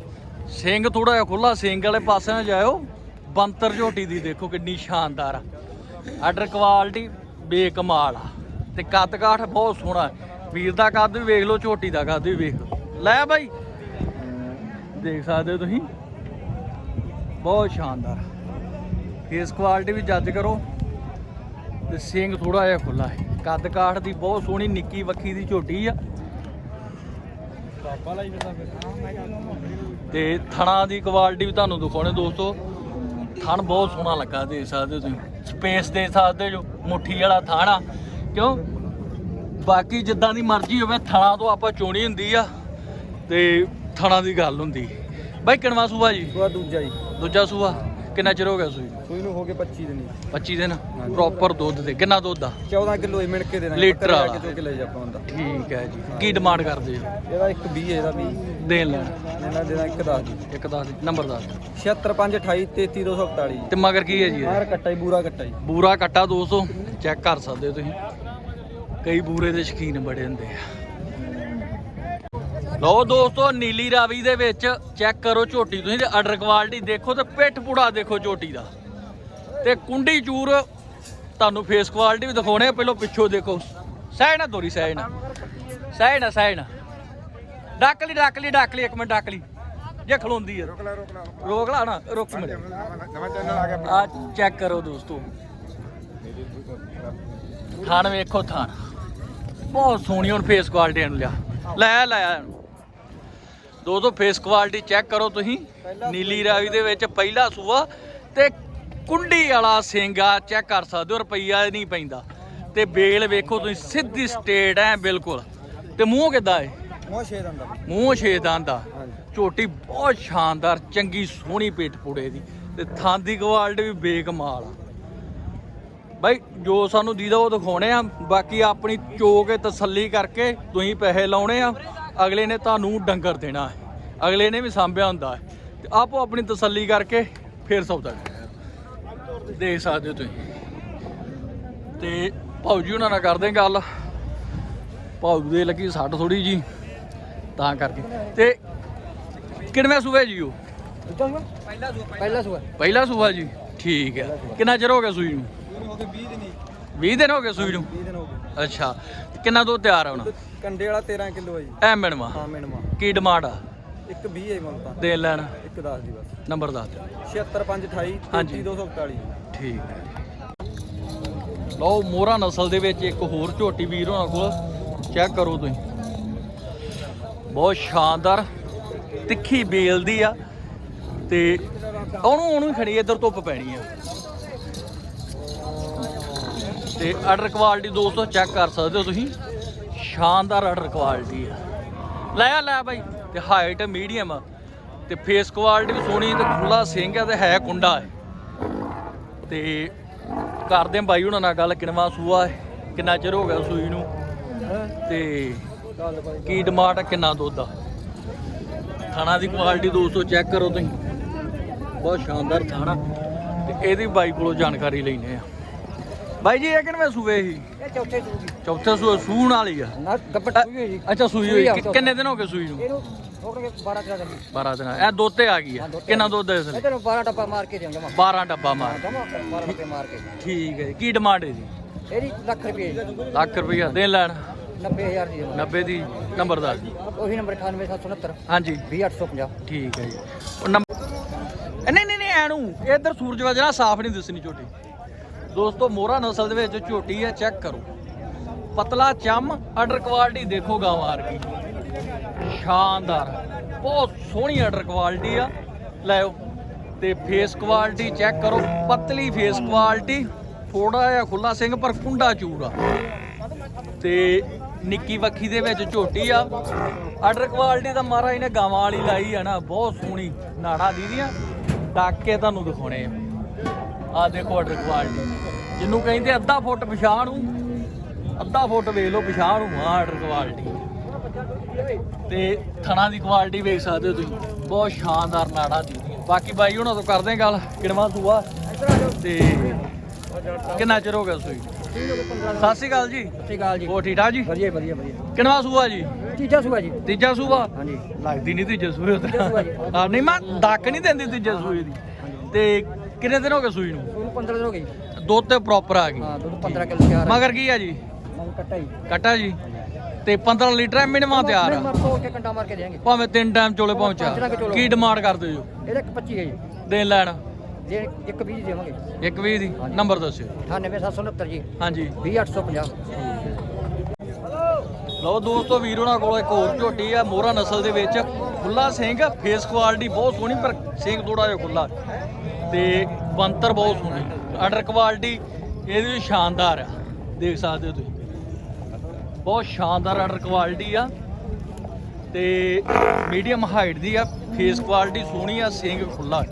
ਸਿੰਘ ਥੋੜਾ ਜਿਹਾ ਖੁੱਲਾ ਸਿੰਘ ਵਾਲੇ ਪਾਸੇ ਨਾ ਜਾਇਓ। ਬੰਤਰ ਝੋਟੀ ਦੀ ਦੇਖੋ ਕਿੰਨੀ ਸ਼ਾਨਦਾਰ ਆ। ਆਰਡਰ ਕੁਆਲਿਟੀ ਬੇਕਮਾਲ ਆ। ਤੇ ਕੱਦ ਕਾਠ ਬਹੁਤ ਸੋਹਣਾ ਹੈ। ਵੀਰ ਦਾ ਕੱਦ ਵੀ ਵੇਖ ਲਓ, ਝੋਟੀ ਦਾ ਕੱਦ ਵੀ ਵੇਖ ਲਓ। ਲੈ ਬਾਈ। ਦੇਖ ਸਕਦੇ ਹੋ ਤੁਸੀਂ? ਬਹੁਤ ਸ਼ਾਨਦਾਰ ਫੇਸ ਕੁਆਲਿਟੀ ਵੀ ਜੱਜ ਕਰੋ। ਤੇ ਸਿੰਘ ਥੋੜਾ ਜਿਹਾ ਖੁੱਲਾ ਹੈ। ਕੱਦ ਕਾਠ ਦੀ ਬਹੁਤ ਸੋਹਣੀ ਨਿੱਕੀ ਵੱਖੀ ਦੀ ਝੋਟੀ ਆ। ਤੇ ਥਣਾ ਦੀ ਕੁਆਲਿਟੀ ਵੀ ਤੁਹਾਨੂੰ ਦਿਖਾਉਣੇ ਦੋਸਤੋ। ਥਣ ਬਹੁਤ ਸੋਹਣਾ ਲੱਗਾ ਦੇਖ ਸਕਦੇ ਹੋ ਤੁਸੀਂ। ਸਪੇਸ ਦੇ ਸਕਦੇ ਜੋ ਮੁੱਠੀ ਵਾਲਾ ਥਣ ਆ। ਕਿਉਂ? ਬਾਕੀ ਜਿੱਦਾਂ ਦੀ ਮਰਜ਼ੀ ਹੋਵੇ ਥਣਾ ਤੋਂ ਆਪਾਂ ਚੋਣੀ ਹੁੰਦੀ ਆ ਤੇ ਥਣਾ ਦੀ ਗੱਲ ਹੁੰਦੀ। ਬਾਈ ਕਿਣਵਾ ਸੂਆ ਜੀ? ਦੂਜਾ ਜੀ। ਦੂਜਾ ਸੂਆ? ਕਿੰਨਾ ਚਿਰ ਹੋ ਗਿਆ ਸੂਈ ਨੂੰ? ਸੂਈ ਨੂੰ ਹੋ ਗਏ 25 ਦਿਨ ਜੀ 25 ਦਿਨ? ਪ੍ਰੋਪਰ ਦੁੱਧ ਦੇ। ਕਿੰਨਾ ਦੁੱਧ ਆ 14 ਕਿਲੋ ਇਹ ਮਿਣ ਕੇ ਦੇਣਾ। ਲੀਟਰ ਵਾਲਾ। ਕਿਲੋ ਕਿਲੋ ਜੀ ਆਪਾਂ ਹੁੰਦਾ ਠੀਕ ਹੈ ਜੀ। ਕੀ ਡਿਮਾਂਡ ਕਰਦੇ ਹੋ? ਇਹਦਾ ਇੱਕ 20 ਇਹਦਾ ਵੀ ਦੇਣ ਲੈਣ। ਇਹਨਾਂ ਦੇਣਾ ਇੱਕ 10 ਜੀ ਇੱਕ ਦੱਸ ਦੇ। ਨੰਬਰ ਦੱਸ ਦਿਓ। 76528 33241 ਜੀ ਤੇ ਮਗਰ ਕੀ ਹੈ ਜੀ? ਮਾਰ ਕੱਟਾ ਜੀ ਬੂਰਾ ਕੱਟਾ ਜੀ ਬੂਰਾ ਕੱਟਾ 200 ਚੈੱਕ ਕਰ ਸਕਦੇ ਹੋ ਤੁਸੀਂ। ਕਈ ਬੂਰੇ ਦੇ ਸ਼ਕੀਨ ਬੜੇ ਹੁੰਦੇ ਆ। ਲਓ ਦੋਸਤੋ ਨੀਲੀ ਰਾਵੀ ਦੇ ਵਿੱਚ ਚੈੱਕ ਕਰੋ ਝੋਟੀ। ਤੁਸੀਂ ਤੇ ਆਰਡਰ ਕੁਆਲਿਟੀ ਦੇਖੋ ਤੇ ਪਿੱਠ ਪੁੜਾ ਦੇਖੋ ਝੋਟੀ ਦਾ। ਤੇ ਕੁੰਡੀ ਚੂਰ ਤੁਹਾਨੂੰ ਫੇਸ ਕੁਆਲਿਟੀ ਵੀ ਦਿਖਾਉਣੇ ਆ ਪਹਿਲਾਂ ਪਿੱਛੋਂ ਦੇਖੋ। ਸਹਿ ਨਾ ਦੋਰੀ ਸਹਿ ਨਾ ਸਹਿ ਨਾ ਸਹਿ ਨਾ ਡੱਕ ਲਈ ਡੱਕ ਲਈ ਡੱਕ ਲਈ ਇੱਕ ਮਿੰਟ ਡੱਕ ਲਈ। ਜੇ ਖਲੋਂਦੀ ਹੈ ਰੋਕ ਲੈ ਰੋਕ ਲੈ। ਰੋਕ ਲਾ ਨਾ ਰੁਕ ਮਿੰਟ। ਆ ਚੈੱਕ ਕਰੋ ਦੋਸਤੋ। ਥਾਣ ਵੇਖੋ ਥਾਣ। ਬਹੁਤ ਸੋਹਣੀ ਹੁਣ ਫੇਸ ਕੁਆਲਿਟੀ ਨੂੰ ਲਿਆ। ਲੈ ਲੈ। ਦੋਸਤੋ ਫੇਸ ਕੁਆਲਿਟੀ ਚੈੱਕ ਕਰੋ ਤੁਸੀਂ। ਨੀਲੀ ਰਾਵੀ ਦੇ ਵਿੱਚ ਪਹਿਲਾ ਸੂਆ ਤੇ ਕੁੰਡੀ ਵਾਲਾ ਸਿੰਗਾ ਚੈੱਕ ਕਰ ਸਕਦੇ ਹੋ ਰੁਪਈਆ ਨਹੀਂ ਪੈਂਦਾ। ਤੇ ਬੇਲ ਵੇਖੋ ਤੁਸੀਂ ਸਿੱਧੀ ਸਟੇਟ ਐ ਬਿਲਕੁਲ। ਤੇ ਮੂੰਹ ਕਿੱਦਾਂ ਏ? ਮੋਹ ਛੇ ਦੰਦਾ ਮੂੰਹ ਛੇਦਾਂ ਦਾ ਝੋਟੀ ਬਹੁਤ ਸ਼ਾਨਦਾਰ ਚੰਗੀ ਸੋਹਣੀ ਪੇਟ ਪੂੜੇ ਦੀ। ਤੇ ਥਾਂ ਦੀ ਕੁਆਲਿਟੀ ਵੀ ਬੇਕਮਾਲ ਆ। ਬਾਈ ਜੋ ਸਾਨੂੰ ਦੀਦਾ ਉਹ ਦਿਖਾਉਣੇ ਆ। ਬਾਕੀ ਆਪਣੀ ਚੋ ਕੇ ਤਸੱਲੀ ਕਰਕੇ ਤੁਸੀਂ ਪੈਸੇ ਲਾਉਣੇ ਆ। ਅਗਲੇ ਨੇ ਤੁਹਾਨੂੰ ਡੰਗਰ ਦੇਣਾ ਹੈ। ਅਗਲੇ ਨੇ ਵੀ ਸਾਂਭਿਆ ਹੁੰਦਾ ਹੈ। ਤੇ ਆਪੋ ਆਪਣੀ ਤਸੱਲੀ ਕਰਕੇ ਫੇਰ ਸੌਦਾ ਕਰੋ। ਦੇਖ ਸਕਦੇ ਹੋ ਤੁਸੀਂ। ਤੇ ਭਾਊਜੀ ਉਹਨਾਂ ਨਾਲ ਕਰਦੇ ਗੱਲ। ਭਾਊ ਦੇ ਲੱਗੀ ਸੱਟ ਥੋੜੀ ਜੀ ਤਾਂ ਕਰਕੇ। ਤੇ ਕਿੰਨਵੇਂ ਸੂਏ ਜੀ ਉਹ? ਪਹਿਲਾ ਸੂਆ ਪਹਿਲਾ ਸੂਆ ਪਹਿਲਾ ਸੂਆ ਜੀ। ਠੀਕ ਹੈ। ਕਿੰਨਾ ਚਿਰ ਹੋ ਗਿਆ ਸੂਈ ਨੂੰ? ਹੋ ਗਏ 20 ਦਿਨ ਹੀ 20 ਦਿਨ ਹੋ ਗਏ ਸੂਈ ਨੂੰ। 20 ਦਿਨ ਹੋ ਗਏ ਅੱਛਾ। ਕਿੰਨਾ ਦੁੱਧ ਤਿਆਰ ਆ ਹੁਣ? ਕੰਡੇ ਵਾਲਾ 13 ਕਿਲੋ ਹੈ ਜੀ। ਐ ਮਿਣਵਾ। ਹਾਂ ਮਿਣਵਾ। ਕੀ ਡਿਮਾਂਡ ਆ? ਇੱਕ 20 ਹੈ ਤਾਂ। ਦੇ ਲੈਣ। ਇੱਕ 10 ਦੀ ਬਸ। ਨੰਬਰ ਦੱਸ ਦਿਓ। 76528 ਹਾਂਜੀ। 33241 ਠੀਕ ਹੈ ਲਓ ਮੋਹਰਾ ਨਸਲ ਦੇ ਵਿੱਚ ਇੱਕ ਹੋਰ ਝੋਟੀ ਵੀਰ ਹੋਣਾ ਕੋਲ। ਚੈੱਕ ਕਰੋ ਤੁਸੀਂ। ਬਹੁਤ ਸ਼ਾਨਦਾਰ। ਤਿੱਖੀ ਬੇਲ ਦੀ ਆ। ਤੇ ਉਹਨੂੰ ਉਹਨੂੰ ਖੜੀ ਇੱਧਰ ਧੁੱਪ ਪੈਣੀ ਆ। ਤੇ ਆਰਡਰ ਕੁਆਲਿਟੀ ਦੋਸਤੋ ਚੈੱਕ ਕਰ ਸਕਦੇ ਹੋ ਤੁਸੀਂ। ਸ਼ਾਨਦਾਰ ਆਰਡਰ ਕੁਆਲਿਟੀ ਆ। ਲੈ ਆ, ਲੈ ਬਾਈ, ਤੇ ਹਾਈਟ ਮੀਡੀਅਮ ਤੇ ਫੇਸ ਕੁਆਲਿਟੀ ਵੀ ਸੋਹਣੀ ਤੇ ਖੁੱਲਾ ਸਿੰਘ ਆ ਤੇ ਹੈ ਕੁੰਡਾ ਹੈ ਤੇ ਕਰਦੇ ਆਂ ਬਾਈ ਉਹਨਾਂ ਨਾਲ ਗੱਲ ਕਿਨਵਾ ਸੂਆ ਹੈ ਕਿੰਨਾ ਚਿਰ ਹੋ ਗਿਆ ਸੂਈ ਨੂੰ। ਤੇ ਕੀ ਡਿਮਾਂਡ ਆ, ਕਿੰਨਾ ਦੁੱਧ ਆ। ਖਾਣਾ ਦੀ ਕੁਆਲਿਟੀ ਦੋਸਤੋ ਚੈੱਕ ਕਰੋ ਤੁਸੀਂ। ਬਹੁਤ ਸ਼ਾਨਦਾਰ ਖਾਣਾ ਤੇ ਇਹਦੀ ਬਾਈ ਕੋਲੋਂ ਜਾਣਕਾਰੀ ਲੈਣੇ ਆ। ਬਾਈ ਜੀ ਇਹ ਕਿਨਵੇਂ ਸੂਏ ਸੀ? ਇਹ ਚੌਥੇ ਸੂਏ ਸੂਣ ਵਾਲੀ ਆ। ਨਾ ਗੱਬਟ ਸੂਈ ਹੋਈ ਜੀ ਅੱਛਾ ਸੂਈ ਹੋਈ। ਕਿ- ਕਿੰਨੇ ਦਿਨ ਹੋ ਗਏ ਸੂਈ ਨੂੰ? ਇਹਨੂੰ ਹੋ ਗਏ 12 ਕਿਲੋ ਦੀ 12 ਦਿਨ। ਇਹ ਦੁੱਧ ਤੇ ਆ ਗਈ ਆ। ਕਿੰਨਾ ਦੁੱਧ ਹੈ ਇਸ ਲਈ ਤੈਨੂੰ 12 ਡੱਬਾ ਮਾਰ ਕੇ ਦੇਵਾਂਗਾ ਮੈਂ 12 ਡੱਬਾ ਮਾਰ ਜਮਾ 12 ਡੱਬੇ ਮਾਰ ਕੇ। ਠੀਕ ਹੈ ਜੀ। ਕੀ ਡਿਮਾਂਡ ਹੈ ਜੀ? ਇਹਦੀ ਲੱਖ ਰੁਪਏ ਦੀ। ਲੱਖ ਰੁਪਈਆ। ਦੇ ਲੈਣ। 90000 ਦੀ ਦੇਵਾਂਗਾ। 90 ਦੀ ਨੰਬਰ ਦੱਸ ਉਹੀ ਨੰਬਰ 98769 ਹਾਂਜੀ। 20850 ਠੀਕ ਹੈ ਜੀ। ਉਹ ਨੰਬਰ ਨਹੀਂ ਨਹੀਂ ਨਹੀਂ ਐਨੂੰ। ਇਧਰ ਸੂਰਜ ਵਜਣਾ ਸਾਫ਼ ਨਹੀਂ ਦਿਸਣੀ ਝੋਟੀ ਦੋਸਤੋ, ਮੋਹਰਾ ਨਸਲ ਦੇ ਵਿੱਚ ਝੋਟੀ ਹੈ ਚੈੱਕ ਕਰੋ। ਪਤਲਾ ਚੰਮ ਆਰਡਰ ਕੁਆਲਿਟੀ ਦੇਖੋ ਗਾਂ ਮਾਰ ਸ਼ਾਨਦਾਰ। ਬਹੁਤ ਸੋਹਣੀ ਆਰਡਰ ਕੁਆਲਿਟੀ ਆ। ਲੈਓ ਤੇ ਫੇਸ ਕੁਆਲਿਟੀ ਚੈੱਕ ਕਰੋ। ਪਤਲੀ ਫੇਸ ਕੁਆਲਿਟੀ ਥੋੜਾ ਜਿਹਾ ਖੁੱਲਾ ਸਿੰਘ, ਪਰ ਕੁੰਡਾ ਚੂਰ ਆ। ਤੇ ਨਿੱਕੀ ਵੱਖੀ ਦੇ ਵਿੱਚ ਝੋਟੀ ਆ। ਆਰਡਰ ਕੁਆਲਿਟੀ ਤਾਂ ਮਹਾਰਾਜ ਨੇ ਗਾਵਾਂ ਵਾਲੀ ਲਾਈ ਆ ਨਾ। ਬਹੁਤ ਸੋਹਣੀ ਨਾੜਾ ਦੀਦੀਆਂ। ਡੱਕ ਕੇ ਤੁਹਾਨੂੰ ਦਿਖਾਉਣੇ ਆ। ਆ ਦੇਖੋ ਆਰਡਰ ਕੁਆਲਿਟੀ ਜਿਹਨੂੰ ਕਹਿੰਦੇ ਅੱਧਾ ਫੁੱਟ ਪਿਛਾਂ ਨੂੰ ਅੱਧਾ ਫੁੱਟ ਵੇਖ ਲਓ ਪਿਛਾਂ ਨੂੰ ਆ ਆਰਡਰ ਕੁਆਲਿਟੀ ਤੇ ਥਣਾ ਦੀ ਕੁਆਲਿਟੀ ਵੇਖ ਸਕਦੇ ਹੋ ਤੁਸੀਂ। ਬਹੁਤ ਸ਼ਾਨਦਾਰ ਨਾੜਾ ਦੀ ਬਾਕੀ ਬਾਈ ਉਹਨਾਂ ਤੋਂ ਕਰਦੇ ਹਾਂ ਗੱਲ ਕਿਣਵਾ ਸੂਆ ਤੇ ਕਿੰਨਾ ਚਿਰ ਹੋ ਗਿਆ ਸੂਈ? ਸਤਿ ਸ਼੍ਰੀ ਅਕਾਲ ਜੀ। ਸਤਿ ਸ਼੍ਰੀ ਅਕਾਲ ਜੀ। ਹੋਰ ਠੀਕ ਠਾਕ ਜੀ? ਵਧੀਆ ਵਧੀਆ ਵਧੀਆ। ਕਿਣਵਾ ਸੂਆ ਜੀ? ਤੀਜਾ ਸੂਆ ਜੀ। ਤੀਜਾ ਸੂਆ? ਹਾਂਜੀ। ਲੱਗਦੀ ਨਹੀਂ ਤੀਜੇ ਸੂਏ ਹਾਂ ਨਹੀਂ ਮੈਂ ਡੱਕ ਨਹੀਂ ਦਿੰਦੀ ਤੀਜੇ ਸੂਏ ਦੀ। ਤੇ ਕਿੰਨੇ ਦਿਨ ਹੋ ਗਏ ਸੂਈ ਨੂੰ? ਉਹਨੂੰ 15 ਦਿਨ ਹੋ ਗਏ ਦੁੱਧ ਤੇ ਪ੍ਰੋਪਰ ਆ ਗਈ। ਹਾਂ ਦੁੱਧ 15 ਕਿਲੋ ਤਿਆਰ ਮਗਰ ਕੀ ਆ ਜੀ? ਮਨ ਕੱਟਾ ਹੀ ਕਟਾ ਜੀ। ਤੇ 15 ਲੀਟਰ ਮਿੰਟਾਂ ਤਿਆਰ ਆ। ਮਰ ਤੋੜ ਕੇ ਕੰਡਾ ਮਾਰ ਕੇ ਦੇਾਂਗੇ। ਭਾਵੇਂ ਤਿੰਨ ਟਾਈਮ ਚੋਲੇ ਪਹੁੰਚਾ ਪੰਜ ਚੋਲੇ। ਕੀ ਡਿਮਾਂਡ ਕਰਦੇ ਹੋ? ਇਹਦਾ ਇੱਕ 25 ਹੈ ਜੀ। ਦੇਣ ਲੈਣ। ਦੇ ਇੱਕ 20 ਦੇਵਾਂਗੇ। ਇੱਕ ਵੀਹ ਦੀ। ਨੰਬਰ ਦੱਸਿਓ। 98769 ਜੀ। ਹਾਂਜੀ। 20850 ਲਓ ਦੋਸਤੋ, ਵੀਰ ਉਹਨਾਂ ਕੋਲ ਇੱਕ ਹੋਰ ਝੋਟੀ ਆ, ਮੋਹਰਾ ਨਸਲ ਦੇ ਵਿੱਚ। ਖੁੱਲਾ ਸਿੰਘ ਫੇਸ ਕੁਆਲਿਟੀ ਬਹੁਤ ਸੋਹਣੀ, ਪਰ ਸਿੰਘ ਥੋੜਾ ਜਿਹਾ ਖੁੱਲਾ ਤੇ ਬੰਤਰ ਬਹੁਤ ਸੋਹਣੀ। ਆਰਡਰ ਕੁਆਲਿਟੀ ਇਹਦੀ ਵੀ ਸ਼ਾਨਦਾਰ ਆ। ਦੇਖ ਸਕਦੇ ਹੋ ਤੁਸੀਂ। ਬਹੁਤ ਸ਼ਾਨਦਾਰ ਆਰਡਰ ਕੁਆਲਿਟੀ ਆ। ਤੇ ਮੀਡੀਅਮ ਹਾਈਟ ਦੀ ਆ ਫੇਸ ਕੁਆਲਿਟੀ ਸੋਹਣੀ ਆ, ਸਿੰਘ ਖੁੱਲਾ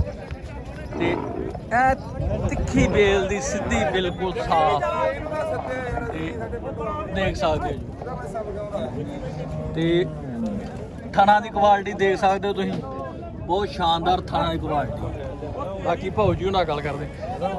ਤੇ ਇਹ ਤਿੱਖੀ ਬੇਲ ਦੀ ਸਿੱਧੀ ਬਿਲਕੁਲ ਸਾਫ਼। ਤੇ ਦੇਖ ਸਕਦੇ ਹੋ ਜੀ। ਤੇ ਥਣਾ ਦੀ ਕੁਆਲਿਟੀ ਦੇਖ ਸਕਦੇ ਹੋ ਤੁਸੀਂ। ਬਹੁਤ ਸ਼ਾਨਦਾਰ ਥਣਾ ਦੀ ਕੁਆਲਿਟੀ ਬਾਕੀ ਭਾਉ ਜੀ ਉਹਨਾਂ ਗੱਲ ਕਰਦੇ।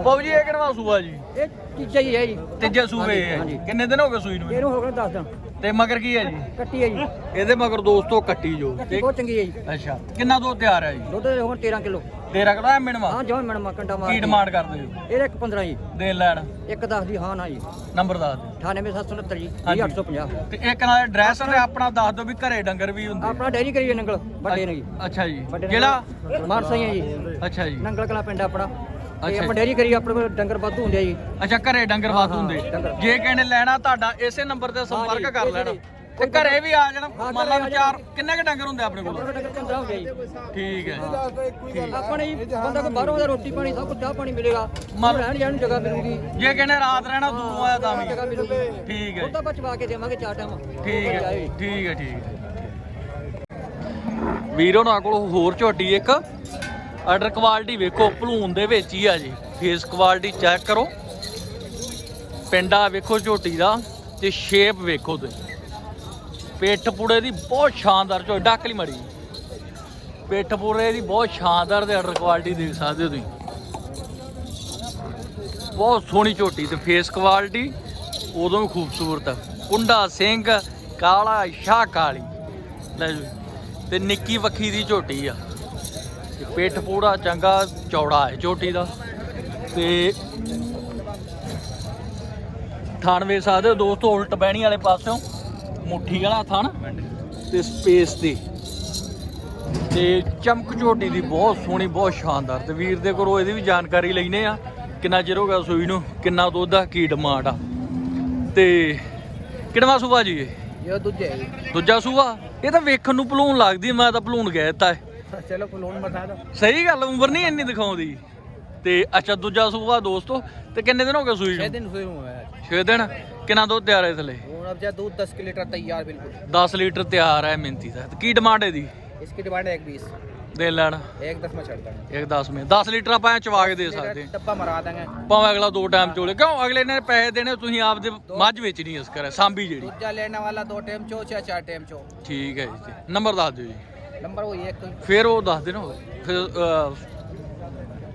ਭਾਉ ਜੀ ਇਹ ਕਿਹੜਾ ਸੂਆ ਜੀ? ਇਹ ਤੀਜਾ ਹੀ ਹੈ ਜੀ। ਤੀਜੇ ਸੂਏ ਹੈ। ਕਿੰਨੇ ਦਿਨ ਹੋ ਗਏ ਸੂਈ ਨੂੰ ਇਹਨੂੰ? ਹੋ ਗਏ 10 ਦਿਨ। ਤੇ ਮਗਰ ਕੀ ਹੈ ਜੀ? ਕੱਟੀ ਹੈ ਜੀ। ਇਹਦੇ ਮਗਰ ਦੋਸਤੋ ਕੱਟੀ ਜੋ। ਬਹੁਤ ਚੰਗੀ ਹੈ ਜੀ। ਅੱਛਾ। ਕਿੰਨਾ ਦੁੱਧ ਤਿਆਰ ਹੈ ਜੀ? ਦੁੱਧ ਹੁਣ 13 ਕਿਲੋ। ਤੇਰਾ ਕਿਹੜਾ ਹੈ ਮਿਣਵਾ? ਹਾਂ ਜਮਾਂ ਮਣ ਕੰਡਾ ਮਾਰ ਕੀ। ਡਿਮਾਂਡ ਕਰਦੇ ਹੋ? ਇਹਦਾ ਇੱਕ 15 ਜੀ। ਦੇ ਲੈਣ। ਇੱਕ 10 ਦੀ ਹਾਂ ਨਾ ਜੀ। ਨੰਬਰ ਦੱਸ ਦਿਓ 98769 ਜੀ ਹਾਂਜੀ। 850 ਤੇ ਇੱਕ ਨਾਲ ਐਡਰੈਸ ਤੇ ਆਪਣਾ ਦੱਸ ਦਿਓ ਵੀ ਘਰੇ ਡੰਗਰ ਵੀ ਹੁੰਦੇ ਆਪਣਾ ਡੈਰੀ ਕਰੀਏ ਨੰਗਲ ਵੱਡੇ ਨੇ ਜੀ। ਅੱਛਾ ਜੀ। ਵੱਡੇ ਜਿਹੜਾ ਮਾਨਸਾ ਹੀ ਹੈ ਜੀ। ਅੱਛਾ ਜੀ। ਨੰਗਲ ਕਲਾ ਪਿੰਡ ਆਪਣਾ। ਅੱਛਾ ਜੀ। ਆਪਾਂ ਡੈਰੀ ਕਰੀ ਆਪਣੇ ਕੋਲ ਡੰਗਰ ਵਾਧੂ ਹੁੰਦੇ ਆ ਜੀ। ਅੱਛਾ ਘਰੇ ਡੰਗਰ ਵਾਧ ਹਾਂ, ਹੁੰਦੇ। ਡੰਗਰ। ਜੇ ਕਿਸੇ ਨੇ ਲੈਣਾ ਤੁਹਾਡਾ ਇਸੇ ਨੰਬਰ ਤੇ ਸੰਪਰਕ ਜੀ, ਕਰ ਲੈਣਾ। ਜੀ। ਤੇ ਘਰੇ ਵੀ ਆ ਜਾਣਾ। ਮੰਨ ਲਾ ਆ ਵਿਚਾਰ ਕਿੰਨੇ ਕ ਡੰਗਰ ਹੁੰਦੇ ਆਪਣੇ ਕੋਲ? ਕੋਲ ਡੰਗਰ 15 ਹੁੰਦੇ ਆ ਜੀ। ਠੀਕ ਹੈ। ਆਪਣੇ ਬੰਦਾ ਕੋਈ ਬਾਹਰੋਂ ਦਾ ਰੋਟੀ ਪਾਣੀ ਸਭ ਕੁਝ ਚਾਹ ਪਾਣੀ ਮਿਲੇਗਾ। ਮੰਨ- ਰਹਿਣ ਜਾਣ ਨੂੰ ਜਗ੍ਹਾ ਮਿਲੂਗੀ। ਜੇ ਨੇ ਰਾਤ ਰਹਿਣਾ ਦੂਰੋਂ ਆਇਆ ਤਾਂ ਜਗ੍ਹਾ ਵੀ ਮਿਲੂਗੀ। ਠੀਕ ਹੈ ਉਹ ਤਾਂ ਬਚਵਾ ਕੇ ਦੇਵਾਂਗੇ ਚਾਰ ਟਾਈਮ ਠੀਕ ਹੈ ਠੀਕ ਹੈ ਠੀਕ ਹੈ ਵੀਰੋ ਨਾਲ ਕੋਲ ਹੋਰ ਝੋਟੀ ਇੱਕ। ਆਰਡਰ ਕੁਆਲਿਟੀ ਵੇਖੋ ਭਲੂਨ ਦੇ ਵਿੱਚ ਹੀ ਆ ਜੀ। ਫੇਸ ਕੁਆਲਿਟੀ ਚੈੱਕ ਕਰੋ। ਪਿੰਡਾ ਵੇਖੋ ਝੋਟੀ ਦਾ ਤੇ ਸ਼ੇਪ ਵੇਖੋ ਤੁਸੀਂ। ਪਿੱਠ ਪੂੜੇ ਦੀ ਬਹੁਤ ਸ਼ਾਨਦਾਰ ਝੋਟੀ ਡੱਕ ਲਈ ਮੜੀ ਪਿੱਠ ਪੂੜੇ ਦੀ ਬਹੁਤ ਸ਼ਾਨਦਾਰ ਤੇ ਆਰਡਰ ਕੁਆਲਿਟੀ ਦੇਖ ਸਕਦੇ ਹੋ ਤੁਸੀਂ। ਬਹੁਤ ਸੋਹਣੀ ਝੋਟੀ ਤੇ ਫੇਸ ਕੁਆਲਿਟੀ ਉਦੋਂ ਵੀ ਖੂਬਸੂਰਤ ਆ। ਕੁੰਡਾ ਸਿੰਘ, ਕਾਲਾ, ਸ਼ਾਹ ਕਾਲੀ। ਲੈ ਜੀ, ਤੇ ਨਿੱਕੀ ਵੱਖੀ ਦੀ ਝੋਟੀ ਆ। ਪਿੱਠ ਪੂੜਾ ਚੰਗਾ ਚੌੜਾ ਹੈ ਝੋਟੀ ਦਾ। ਤੇ ਥਣ ਵੇ ਸਕਦੇ ਹੋ ਦੋਸਤੋ ਉਲਟ ਬਹਿਣੀ ਵਾਲੇ ਪਾਸਿਓਂ ਮੁੱਠੀ ਵਾਲਾ ਥਣ ਤੇ ਸਪੇਸ ਦੀ। ਤੇ ਚਮਕ ਝੋਟੀ ਦੀ ਬਹੁਤ ਸੋਹਣੀ ਬਹੁਤ ਸ਼ਾਨਦਾਰ। ਤੇ ਵੀਰ ਦੇ ਕੋਲੋਂ ਇਹਦੀ ਵੀ ਜਾਣਕਾਰੀ ਲੈਨੇ ਆ ਕਿੰਨਾ ਚਿਰ ਹੋ ਗਿਆ ਸੂਈ ਨੂੰ? ਕਿੰਨਾ ਦੁੱਧ ਆ? ਕੀ ਡਿਮਾਂਡ ਆ? ਤੇ ਕਿੰਨਾ ਸੂਆ ਜੀ ਇਹ? ਇਹ ਦੂਜਾ ਦੂਜਾ ਸੂਆ? ਇਹ ਤਾਂ ਵੇਖਣ ਨੂੰ ਭਲੂਣ ਲੱਗਦੀ ਮੈਂ ਤਾਂ ਭਲੂਣ ਗਿਆ ਦਿੱਤਾ ਚਲੋ ਭਲੂਣ ਬਤਾ ਦੋ ਸਹੀ ਗੱਲ ਉਮਰ ਨਹੀਂ ਇੰਨੀ ਦਿਖਾਉਂਦੀ। ਤੇ ਅੱਛਾ ਦੂਜਾ ਸੂਆ ਦੋਸਤੋ ਤੇ ਕਿੰਨੇ ਦਿਨ ਹੋ ਗਿਆ ਸੂਈ ਨੂੰ? 6 ਦਿਨ ਸੂਈ ਹੋਇਆ। 6 ਦਿਨ। ਕਿੰਨਾ ਦੁੱਧ ਤਿਆਰ ਹੈ ਥਲੇ अब जा दूध दस लीटर तैयार बिल्कुल 10 ਲੀਟਰ ਤਿਆਰ ਹੈ ਮਿੰਤੀ ਦਾ ਤੇ ਕੀ ਡਿਮਾਂਡ ਹੈ ਦੀ इसकी डिमांड है एक बीस ਦੇ ਲੈਣ एक दस में चढ़ देंगे ਇੱਕ 10 ਮਿੰਟ 10 ਲੀਟਰ ਆਪਾਂ ਐਂ ਚਵਾ ਕੇ ਦੇ ਸਕਦੇ ਹਾਂ। डब्बा मरा देंगे ਭਾਵੇਂ ਅਗਲਾ ਦੋ ਟਾਈਮ ਚੋਲੇ ਕਿਉਂ ਅਗਲੇ ਨੇ ਪੈਸੇ ਦੇਣੇ ਤੁਸੀਂ ਆਪਦੇ ਮੱਝ ਵੇਚਣੀ ਇਸ ਕਰੇ ਸਾਂਭੀ ਜਿਹੜੀ दूजा लेने वाला दो टाइम चो या चार टाइम चो ਠੀਕ ਹੈ ਜੀ ਨੰਬਰ ਦੱਸ ਦਿਓ ਜੀ नंबर वही एक ਫਿਰ ਉਹ ਦੱਸ ਦੇਣਾ ਫਿਰ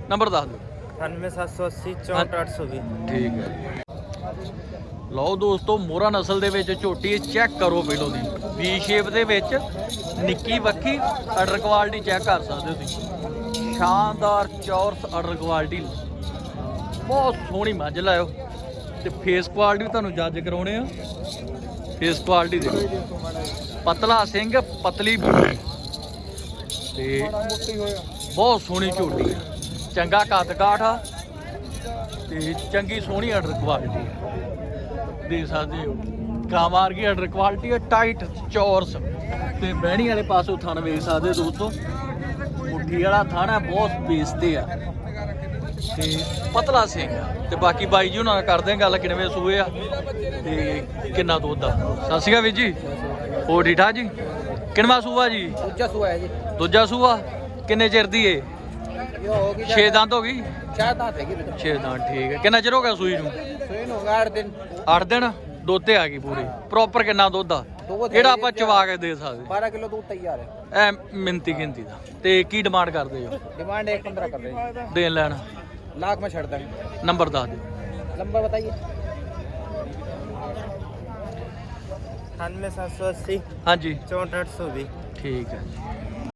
ਨੰਬਰ ਦੱਸ ਦਿਓ अठानवे सात सौ अस्सी चौंसठ आठ सौ बीस ਠੀਕ ਹੈ ਲਓ ਦੋਸਤੋ, ਮੋਹਰਾ ਨਸਲ ਦੇ ਵਿੱਚ ਝੋਟੀ ਚੈੱਕ ਕਰੋ ਪਹਿਲੋਂ ਦੀ। ਵੀ ਸ਼ੇਪ ਦੇ ਵਿੱਚ ਨਿੱਕੀ ਵੱਖੀ ਆਰਡਰ ਕੁਆਲਿਟੀ ਚੈੱਕ ਕਰ ਸਕਦੇ ਹੋ ਤੁਸੀਂ। ਸ਼ਾਨਦਾਰ ਚੌਰਸ ਆਰਡਰ ਕੁਆਲਿਟੀ ਬਹੁਤ ਸੋਹਣੀ ਮੱਝ ਲਾਇਓ। ਤੇ ਫੇਸ ਕੁਆਲਿਟੀ ਵੀ ਤੁਹਾਨੂੰ ਜੱਜ ਕਰਾਉਣੇ ਆ। ਫੇਸ ਕੁਆਲਿਟੀ ਦੇਖੋ। ਪਤਲਾ ਸਿੰਘ, ਪਤਲੀ ਬੂਟੀ ਤੇ ਬਹੁਤ ਸੋਹਣੀ ਝੋਟੀ। ਚੰਗਾ ਕੱਦ ਕਾਠ ਆ। ਤੇ ਚੰਗੀ ਸੋਹਣੀ ਆਰਡਰ ਕੁਆਲਿਟੀ ਦੇ ਸਕਦੇ ਹੋ। ਕਾਮਾਰ ਕੀ ਆਰਡਰ ਕੁਆਲਿਟੀ ਹੈ ਟਾਈਟ ਚੌਰਸ। ਤੇ ਬਹਿਣੀ ਵਾਲੇ ਪਾਸੋਂ ਥਣ ਵੇਖ ਸਕਦੇ ਹੋ ਦੋਸਤੋ। ਮੁੱਠੀ ਵਾਲਾ ਥਣ ਹੈ ਬਹੁਤ ਸਪੇਸ ਤੇ ਆ ਤੇ ਪਤਲਾ ਸਿੰਘ ਤੇ ਬਾਕੀ ਬਾਈ ਜੀ ਉਹਨਾਂ ਨਾਲ ਕਰਦੇ ਆ ਗੱਲ ਕਿੰਨਵੇਂ ਸੂਏ ਆ। ਤੇ ਕਿੰਨਾ ਦੁੱਧ ਆ। ਸਤਿ ਸ਼੍ਰੀ ਅਕਾਲ ਵੀਰ ਜੀ। ਹੋ ਠੀਕ ਠਾਕ ਜੀ? ਕਿੰਨਵਾ ਸੂਆ ਜੀ? ਦੂਜਾ ਸੂਆ ਹੈ ਜੀ। ਦੂਜਾ ਸੂਆ? ਕਿੰਨੇ ਚਿਰ ਦੀ ਏ? ਇਹ ਹੋ ਗਈ 6 ਦੰਦ ਹੋ ਗਈ ਚਾਰ ਤਾਂ ਹੈਗੀ ਬੇਟਾ 6 ਦੰਦ ਠੀਕ ਹੈ ਕਿੰਨਾ ਚਿਰ ਹੋ ਗਿਆ ਸੂਈ ਨੂੰ ਸੋਈ ਨੂੰ ਗਾੜ ਦਿਨ 8 ਦਿਨ ਦੁੱਧ ਤੇ ਆ ਗਈ ਪੂਰੀ ਪ੍ਰੋਪਰ ਕਿੰਨਾ ਦੁੱਧ ਆ ਦੁੱਧ ਜਿਹੜਾ ਆਪਾਂ ਚਵਾ ਕੇ ਦੇ ਸਕਦੇ 12 ਕਿਲੋ दूध तैयार है ਐ ਮਿੰਤੀ ਗਿਣਤੀ ਦਾ ਤੇ ਕੀ ਡਿਮਾਂਡ ਕਰਦੇ ਹੋ डिमांड एक पंद्रह कर रहे हैं ਦੇਣ ਲੈਣ लाख में छड़ देंगे ਨੰਬਰ ਦੱਸ ਦਿਓ नंबर बताइए अठानवे सात सौ अस्सी ਹਾਂਜੀ चौंठ आठ सौ बीस ਠੀਕ ਹੈ